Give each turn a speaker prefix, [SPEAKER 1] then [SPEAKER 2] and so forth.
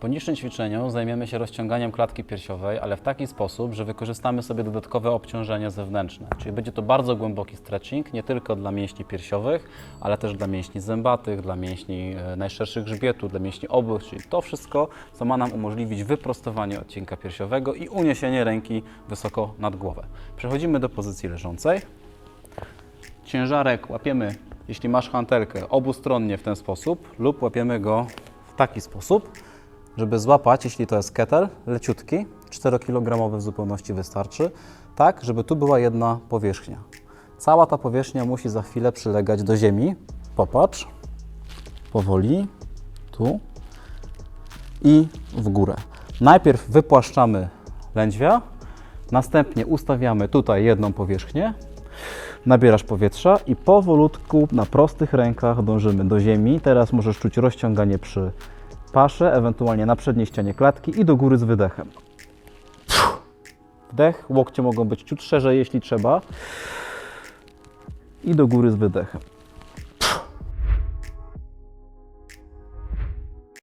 [SPEAKER 1] Po niższym ćwiczeniu zajmiemy się rozciąganiem klatki piersiowej, ale w taki sposób, że wykorzystamy sobie dodatkowe obciążenie zewnętrzne. Czyli będzie to bardzo głęboki stretching, nie tylko dla mięśni piersiowych, ale też dla mięśni zębatych, dla mięśni e, najszerszych grzbietu, dla mięśni obłych, czyli to wszystko, co ma nam umożliwić wyprostowanie odcinka piersiowego i uniesienie ręki wysoko nad głowę. Przechodzimy do pozycji leżącej. Ciężarek łapiemy, jeśli masz hantelkę, obustronnie w ten sposób lub łapiemy go w taki sposób, żeby złapać, jeśli to jest kettle, leciutki, 4-kilogramowy w zupełności wystarczy, tak, żeby tu była jedna powierzchnia. Cała ta powierzchnia musi za chwilę przylegać do ziemi. Popatrz, powoli, tu i w górę. Najpierw wypłaszczamy lędźwia, następnie ustawiamy tutaj jedną powierzchnię, nabierasz powietrza i powolutku na prostych rękach dążymy do ziemi. Teraz możesz czuć rozciąganie przy pasze, ewentualnie na przedniej ścianie klatki i do góry z wydechem. Wdech, łokcie mogą być ciut szerzej, jeśli trzeba. I do góry z wydechem.